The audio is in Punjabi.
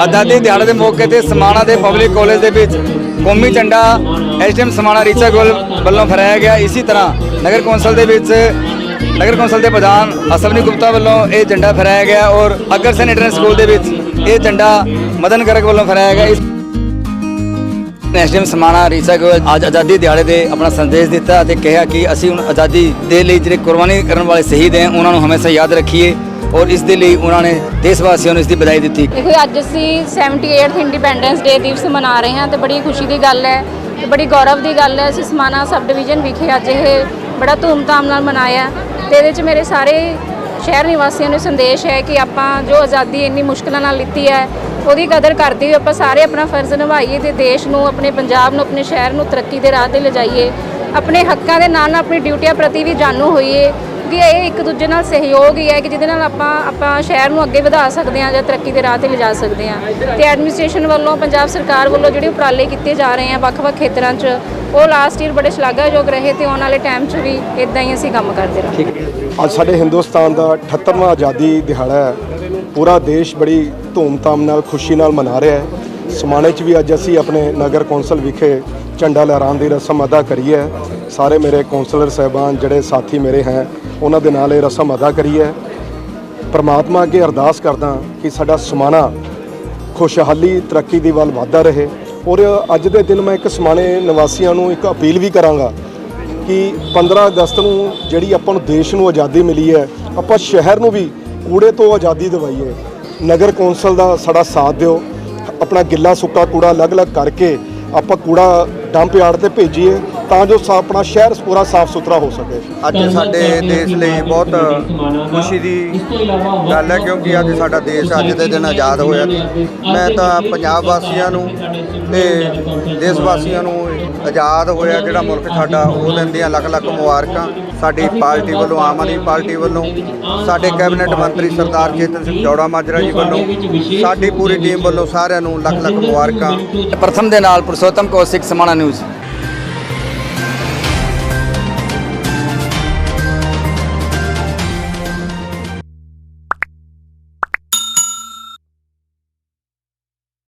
ਆਜ਼ਾਦੀ ਦਿਹਾੜੇ ਦੇ ਮੌਕੇ ਤੇ ਸਮਾਣਾ ਦੇ ਪਬਲਿਕ ਕਾਲਜ ਦੇ ਵਿੱਚ ਕੌਮੀ ਝੰਡਾ ਐਸਟੀਐਮ ਸਮਾਣਾ ਰੀਚਾ ਗੋਲ ਵੱਲੋਂ ਫਹਰਾਇਆ ਗਿਆ। ਇਸੇ ਤਰ੍ਹਾਂ ਨਗਰ ਕੌਂਸਲ ਦੇ ਵਿੱਚ ਨਗਰ ਕੌਂਸਲ ਦੇ ਪ੍ਰਧਾਨ ਅਸਵਨੀ ਗੁਪਤਾ ਵੱਲੋਂ ਇਹ ਝੰਡਾ ਫਹਰਾਇਆ ਗਿਆ ਔਰ ਅਗਰਸੈਨ ਇੰਟਰਨੈਸ਼ਨਲ ਸਕੂਲ ਦੇ ਵਿੱਚ ਇਹ ਝੰਡਾ ਮਦਨ ਗਰਗ ਵੱਲੋਂ ਫਹਰਾਇਆ ਗਿਆ। ਇਸ ਐਸਡੀਐਮ ਸਮਾਣਾ ਰੀਚਾ ਗੋਲ ਅੱਜ ਆਜ਼ਾਦੀ ਦਿਹਾੜੇ ਦੇ ਆਪਣਾ ਸੰਦੇਸ਼ ਦਿੱਤਾ ਅਤੇ ਕਿਹਾ ਕਿ ਅਸੀਂ ਹੁਣ ਆਜ਼ਾਦੀ ਦੇ ਲਈ ਜਿਹੜੇ ਕੁਰਬਾਨੀ ਕਰਨ ਵਾਲੇ ਸ਼ਹੀਦ ਹੈ, ਉਹਨਾਂ ਨੂੰ ਹਮੇਸ਼ਾ ਯਾਦ ਰੱਖੀਏ। ਔਰ ਇਸ ਦੇ ਲਈ ਉਹਨਾਂ ਨੇ ਦੇਸ਼ ਵਾਸੀਆਂ ਨੂੰ ਇਸ ਦੀ ਵਧਾਈ ਦਿੱਤੀ। ਦੇਖੋ ਅੱਜ ਅਸੀਂ 78th ਇੰਡੀਪੈਂਡੈਂਸ ਡੇ ਦਿਵਸ ਮਨਾ ਰਹੇ ਹਾਂ ਤੇ ਬੜੀ ਖੁਸ਼ੀ ਦੀ ਗੱਲ ਹੈ ਤੇ ਬੜੀ ਗੌਰਵ ਦੀ ਗੱਲ ਹੈ। ਅਸੀਂ ਸਮਾਣਾ ਸਬ ਡਿਵੀਜ਼ਨ ਵਿਖੇ ਅੱਜ ਇਹ ਬੜਾ ਧੂਮਧਾਮ ਨਾਲ ਮਨਾਇਆ ਤੇ ਇਹਦੇ 'ਚ ਮੇਰੇ ਸਾਰੇ ਸ਼ਹਿਰ ਨਿਵਾਸੀਆਂ ਨੂੰ ਸੰਦੇਸ਼ ਹੈ ਕਿ ਆਪਾਂ ਜੋ ਆਜ਼ਾਦੀ ਇੰਨੀ ਮੁਸ਼ਕਲਾਂ ਨਾਲ ਲਿੱਤੀ ਹੈ, ਉਹਦੀ ਕਦਰ ਕਰਦੇ ਹੋਏ ਆਪਾਂ ਸਾਰੇ ਆਪਣਾ ਫਰਜ਼ ਨਿਭਾਈਏ ਤੇ ਦੇਸ਼ ਨੂੰ, ਆਪਣੇ ਪੰਜਾਬ ਨੂੰ, ਆਪਣੇ ਸ਼ਹਿਰ ਨੂੰ ਤਰੱਕੀ ਦੇ ਰਾਹ ਤੇ ਲਿਜਾਈਏ। ਆਪਣੇ ਹੱਕਾਂ ਦੇ ਨਾਲ ਨਾਲ ਆਪਣੀ ਡਿਊਟੀਆਂ ਪ੍ਰਤੀ ਵੀ ਜਾਣੂ ਹੋਈਏ। ਕਿ ਇਹ ਇੱਕ ਦੂਜੇ ਨਾਲ ਸਹਿਯੋਗ ਹੀ ਹੈ ਕਿ ਜਿਹਦੇ ਨਾਲ ਆਪਾਂ ਆਪਾਂ ਸ਼ਹਿਰ ਨੂੰ ਅੱਗੇ ਵਧਾ ਸਕਦੇ ਹਾਂ ਜਾਂ ਤਰੱਕੀ ਦੇ ਰਾਹ ਤੇ ਲਿਜਾ ਸਕਦੇ ਹਾਂ। ਤੇ ਐਡਮਿਨਿਸਟ੍ਰੇਸ਼ਨ ਵੱਲੋਂ, ਪੰਜਾਬ ਸਰਕਾਰ ਵੱਲੋਂ ਜਿਹੜੇ ਉਪਰਾਲੇ ਕੀਤੇ ਜਾ ਰਹੇ ਆ ਵੱਖ-ਵੱਖ ਖੇਤਰਾਂ 'ਚ, ਉਹ ਲਾਸਟ ਈਅਰ ਬੜੇ ਸ਼ਲਾਘਾਯੋਗ ਰਹੇ ਤੇ ਆਉਣ ਵਾਲੇ ਟਾਈਮ 'ਚ ਵੀ ਇਦਾਂ ਹੀ ਅਸੀਂ ਕੰਮ ਕਰਦੇ ਰਹਾਂਗੇ। ਅੱਜ ਸਾਡੇ ਹਿੰਦੁਸਤਾਨ ਦਾ 78ਵਾਂ ਆਜ਼ਾਦੀ ਦਿਹਾੜਾ ਹੈ। ਪੂਰਾ ਦੇਸ਼ ਬੜੀ ਧੂਮ ਧਾਮ ਨਾਲ, ਖੁਸ਼ੀ ਨਾਲ ਮਨਾ ਰਿਹਾ ਹੈ। ਸਮਾਣੇ 'ਚ ਵੀ ਅੱਜ ਅਸੀਂ ਆਪਣੇ ਨਗਰ ਕੌਂਸਲ ਵਿਖੇ ਝੰਡਾ ਲਹਿਰਾਉਣ ਦੀ ਰਸਮ ਅਦਾ ਕਰੀ ਹੈ। ਸਾਰੇ ਮੇਰੇ ਕੌਂਸਲਰ ਸਹਿਬਾਨ, ਜਿਹੜੇ ਸਾਥੀ ਮੇਰੇ ਹੈ, ਉਹਨਾਂ ਦੇ ਨਾਲ ਇਹ ਰਸਮ ਅਦਾ ਕਰੀ ਹੈ। ਪਰਮਾਤਮਾ ਅੱਗੇ ਅਰਦਾਸ ਕਰਦਾ ਕਿ ਸਾਡਾ ਸਮਾਣਾ ਖੁਸ਼ਹਾਲੀ, ਤਰੱਕੀ ਦੀ ਵੱਲ ਵਧਦਾ ਰਹੇ। ਔਰ ਅੱਜ ਦੇ ਦਿਨ ਮੈਂ ਇੱਕ ਸਮਾਣੇ ਨਿਵਾਸੀਆਂ ਨੂੰ ਇੱਕ ਅਪੀਲ ਵੀ ਕਰਾਂਗਾ ਕਿ 15 ਅਗਸਤ ਨੂੰ ਜਿਹੜੀ ਆਪਾਂ ਨੂੰ ਦੇਸ਼ ਨੂੰ ਆਜ਼ਾਦੀ ਮਿਲੀ ਹੈ, ਆਪਾਂ ਸ਼ਹਿਰ ਨੂੰ ਵੀ ਕੂੜੇ ਤੋਂ ਆਜ਼ਾਦੀ ਦਿਵਾਈਏ। ਨਗਰ ਕੌਂਸਲ ਦਾ ਸਾਡਾ ਸਾਥ ਦਿਓ। ਆਪਣਾ ਗਿੱਲਾ ਸੁੱਕਾ ਕੂੜਾ ਅਲੱਗ-ਅਲੱਗ ਕਰਕੇ ਆਪਾਂ ਕੂੜਾ ਡੰਪ ਯਾਰਡ ਤੇ ਭੇਜੀਏ। ਤਾਂ ਜੋ ਸਾ- ਆਪਣਾ ਸ਼ਹਿਰ ਪੂਰਾ ਸਾਫ਼ ਸੁਥਰਾ ਹੋ ਸਕੇ। ਅੱਜ ਸਾਡੇ ਦੇਸ਼ ਲਈ ਬਹੁਤ ਖੁਸ਼ੀ ਦੀ ਗੱਲ ਹੈ ਕਿਉਂਕਿ ਅੱਜ ਸਾਡਾ ਦੇਸ਼ ਅੱਜ ਦੇ ਦਿਨ ਆਜ਼ਾਦ ਹੋਇਆ। ਸੀ ਮੈਂ ਤਾਂ ਪੰਜਾਬ ਵਾਸੀਆਂ ਨੂੰ ਤੇ ਦੇਸ਼ ਵਾਸੀਆਂ ਨੂੰ ਆਜ਼ਾਦ ਹੋਇਆ ਜਿਹੜਾ ਮੁਲਕ ਸਾਡਾ ਉਹ ਦਿਨ ਦੀਆਂ ਲੱਖ ਲੱਖ ਮੁਬਾਰਕਾਂ ਸਾਡੀ ਪਾਰਟੀ ਵੱਲੋਂ ਆਮ ਆਦਮੀ ਪਾਰਟੀ ਵੱਲੋਂ ਸਾਡੇ ਕੈਬਨਿਟ ਮੰਤਰੀ ਸਰਦਾਰ ਚੇਤਨ ਸਿੰਘ ਜੌੜਾ ਮਾਜਰਾ ਜੀ ਵੱਲੋਂ ਸਾਡੀ ਪੂਰੀ ਟੀਮ ਵੱਲੋਂ ਸਾਰਿਆਂ ਨੂੰ ਲੱਖ ਲੱਖ ਮੁਬਾਰਕਾਂ। ਪ੍ਰਥਮ ਦੇ ਨਾਲ ਪੁਰਸ਼ੋਤਮ ਕੌਸ਼ਿਕ ਸਮਾਣਾ ਨਿਊਜ਼।